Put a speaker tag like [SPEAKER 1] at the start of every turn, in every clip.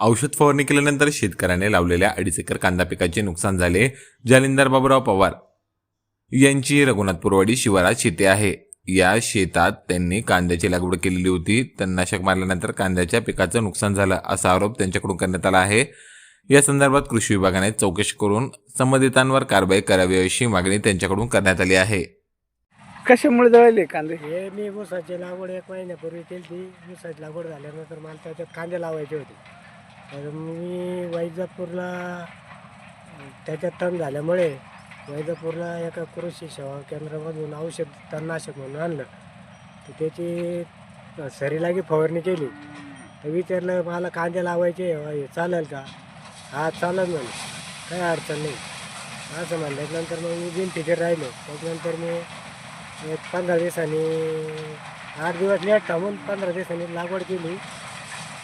[SPEAKER 1] औषध फवारणी केल्यानंतर शेतकऱ्याने लावलेल्या अडीच एकर कांदा पिकाचे नुकसान झाले. जालिंदर बाबूराव पवार यांची रघुनाथपूरवाडी शिवारात शेती आहे. या शेतात त्यांनी कांद्याची लागवड केलेली होती. तणनाशक मारल्यानंतर कांद्याच्या पिकाचं नुकसान झालं असा आरोप त्यांच्याकडून करण्यात आला आहे. या संदर्भात कृषी विभागाने चौकशी करून संबंधितांवर कारवाई करावी अशी मागणी त्यांच्याकडून करण्यात आली आहे.
[SPEAKER 2] कशामुळे जळले कांदे?
[SPEAKER 3] हे मी ऊसाची लागवड एक महिन्यापूर्वी केली ती ऊसाची लागवड झाल्यानंतर मला त्याच्यात कांदे लावायचे होते. तर मी वैजापूरला त्याच्यात तण झाल्यामुळे वैजापूरला एका कृषी सेवा केंद्रामधून औषध तणनाशक म्हणून आणलं. तर त्याची सरीलागी फवारणी केली. तर विचारलं मला कांदे लावायचे हे चालेल का? हा चालेल म्हणे. काही अडचण नाही. असं म्हणल्यानंतर मग मी बिनफिकर राहिलो. त्याच्यानंतर मी एक पंधरा दिवसांनी आठ दिवस लेट थांबून पंधरा दिवसांनी लागवड केली.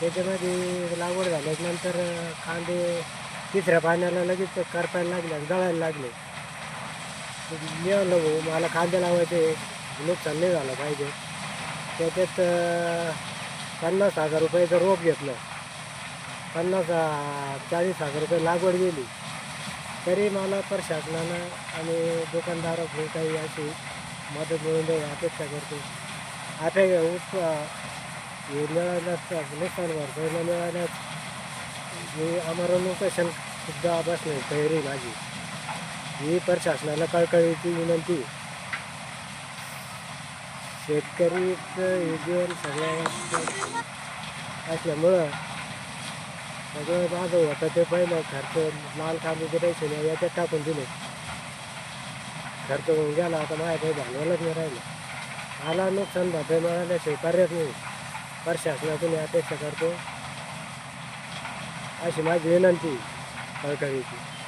[SPEAKER 3] त्याच्यामध्ये लागवड झाल्यानंतर कांदे तिसऱ्या पाण्याला लगेच करपायला लागले गळायला लागले. मी म्हणलं भाऊ मला कांदे लावायचे नुकसान नाही झालं पाहिजे. त्याच्यात पन्नास हजार रुपयाचं रोप घेतलं. पन्नास चाळीस हजार रुपये लागवड गेली. तरी मला प्रशासनानं आणि दुकानदाराकडून काही अशी मदत मिळून द्यावी अपेक्षा करतो. आता हे ऊस अं, नुकसान भरपाई मिळाल्यास मी आम्हाला नुकसान सुद्धा नाही तयारी माझी. ही प्रशासनाला कळकळीची विनंती. शेतकरीचं हे जीवन सगळ्या असल्यामुळं सगळं माझं होतं ते पहिलं खर्च लाल कांद्याचे पैसे नाही याच्यात टाकून दिले. खर्च होऊन गेला आता माझ्याकडे भांडवलच नाही राहिलं. मला नुकसान भरपाई मिळाल्याशिवाय पर्याय नाही. प्रशासनातून अपेक्षा करतो. अशी माझी विनंती कळकळीची